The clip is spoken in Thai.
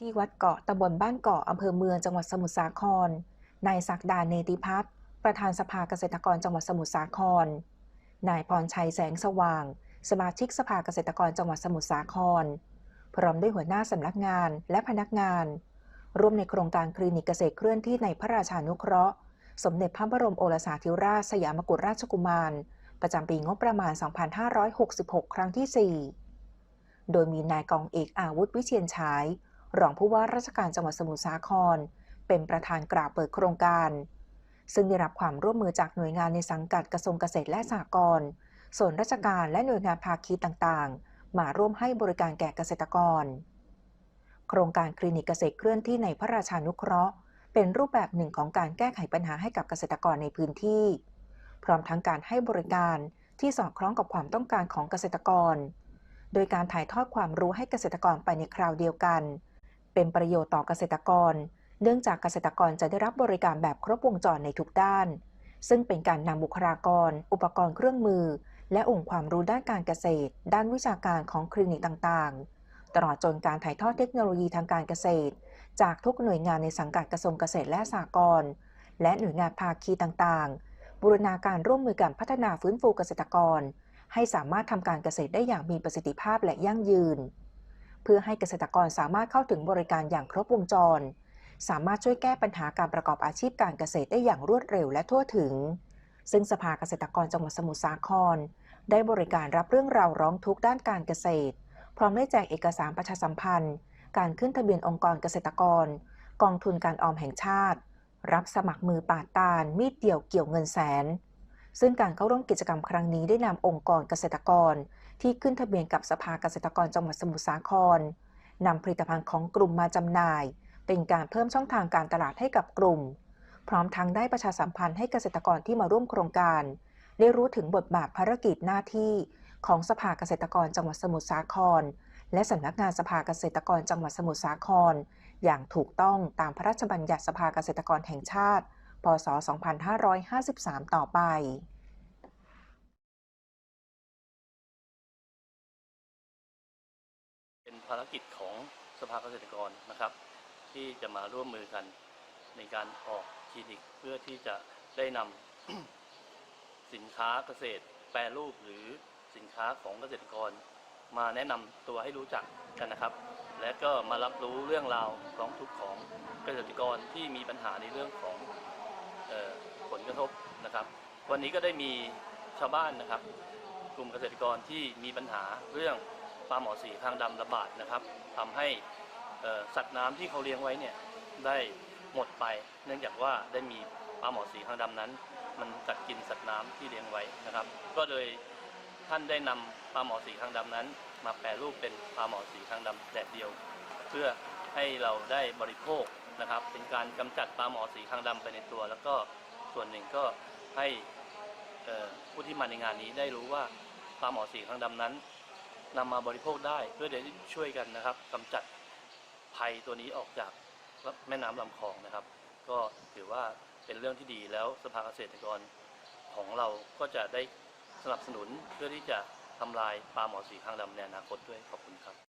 ที่วัดเกาะตำบลบ้านเกาะอำเภอเมืองจังหวัดสมุทรสาคร นายศักดาเนติพัฒน์ประธานสภาเกษตรกรจังหวัดสมุทรสาคร นายพรชัยแสงสว่าง สมาชิกสภาเกษตรกรจังหวัดสมุทรสาคร พร้อมด้วยหัวหน้าสำนักงานและพนักงาน ร่วมในโครงการคลินิกเกษตรเคลื่อนที่ในพระราชานุเคราะห์ สมเด็จพระบรมโอรสาธิราชสยามกุฎราชกุมาร ประจำปีงบประมาณ 2566 ครั้งที่ 4 โดยมีนายกองเอกอาวุธวิเชียนฉาย รองผู้ว่าราชการจังหวัดสมุทรสาคร เป็นประธานกล่าวเปิดโครงการ ซึ่งได้รับความร่วมมือจากหน่วยงานในสังกัดกระทรวงเกษตรและสหกรณ์ส่วนราชการและหน่วยงานภาคีต่างๆ มาร่วมให้บริการแก่เกษตรกร โครงการคลินิกเกษตรเคลื่อนที่ในพระราชานุเคราะห์ เป็นรูปแบบหนึ่งของการแก้ไขปัญหาให้กับเกษตรกรในพื้นที่ พร้อมทั้งการให้บริการที่สอดคล้องกับความต้องการของเกษตรกร โดยการถ่ายทอดความรู้ให้เกษตรกรไปในคราวเดียวกัน เป็นประโยชน์ต่อเกษตรกร เนื่องจากเกษตรกรจะได้รับบริการแบบครบวงจรในทุกด้าน ซึ่งเป็นการนำบุคลากร อุปกรณ์เครื่องมือ และองค์ความรู้ด้านการเกษตร ด้านวิชาการของคลินิกต่างๆ ตลอดจนการถ่ายทอดเทคโนโลยีทางการเกษตร จากทุกหน่วยงานในสังกัดกระทรวงเกษตรและสหกรณ์และหน่วยงานภาคีต่างๆ บูรณาการร่วมมือกันพัฒนาฟื้นฟูเกษตรกร ให้สามารถทำการเกษตรได้อย่างมีประสิทธิภาพและยั่งยืน เพื่อให้เกษตรกรสามารถเข้าถึงบริการอย่างครบวงจร สามารถช่วยแก้ปัญหาการประกอบอาชีพการเกษตรได้อย่างรวดเร็วและทั่วถึง ซึ่งสภาเกษตรกรจังหวัดสมุทรสาคร ได้บริการรับเรื่องราวร้องทุกข์ด้านการเกษตร พร้อมได้แจกเอกสารประชาสัมพันธ์ การขึ้นทะเบียนองค์กรเกษตรกร กองทุนการออมแห่งชาติ รับสมัครมือปาดตาล มีดเดี่ยวเกี่ยวเงินแสนซึ่งการเข้าร่วมกิจกรรมครั้งนี้ได้นำองค์กรเกษตรกร ที่ขึ้นทะเบียนกับสภาเกษตรกรจังหวัดสมุทรสาครนำผลิตภัณฑ์ของกลุ่มมาจำหน่าย เป็นการเพิ่มช่องทางการตลาดให้กับกลุ่ม พร้อมทั้งได้ประชาสัมพันธ์ให้เกษตรกรที่มาร่วมโครงการ ได้รู้ถึงบทบาทภารกิจหน้าที่ของสภาเกษตรกรจังหวัดสมุทรสาคร และสำนักงานสภาเกษตรกรจังหวัดสมุทรสาคร อย่างถูกต้องตามพระราชบัญญัติสภาเกษตรกรแห่งชาติ พศ 2553 ต่อไป ภารกิจของสภาเกษตรกรนะครับ ที่จะมาร่วมมือกันในการออกคลินิกเพื่อที่จะได้นำสินค้าเกษตรแปรรูปหรือสินค้าของเกษตรกร มาแนะนำตัวให้รู้จักกันนะครับ และก็มารับรู้เรื่องราวร้องทุกข์ของเกษตรกรที่มีปัญหาในเรื่องของออผลกระทบนะครับ วันนี้ก็ได้มีชาวบ้านนะครับ กลุ่มเกษตรกรที่มีปัญหาเรื่อง ปลาหมอสีคางดำระบาดนะครับทำให้สัตว์น้ำที่เขาเลี้ยงไว้เนี่ยได้หมดไป เนื่องจากว่าได้มีปลาหมอสีคางดำนั้น มันกัดกินสัตว์น้ำที่เลี้ยงไว้นะครับ ก็เลยท่านได้นำปลาหมอสีคางดำนั้น มาแปรรูปเป็นปลาหมอสีคางดำแดดเดียว เพื่อให้เราได้บริโภคนะครับ เป็นการกำจัดปลาหมอสีคางดำไปในตัว แล้วก็ส่วนหนึ่งก็ให้ผู้ที่มาในงานนี้ได้รู้ว่าปลาหมอสีคางดำนั้น นำมาบริโภคได้เพื่อจะช่วยกันนะครับกำจัดภัยตัวนี้ออกจากแม่น้ำลำคลองนะครับ ก็ถือว่าเป็นเรื่องที่ดีแล้วสภาเกษตรกรของเราก็จะได้สนับสนุนเพื่อที่จะทำลายปลาหมอสีคางดำในอนาคตด้วยขอบคุณครับ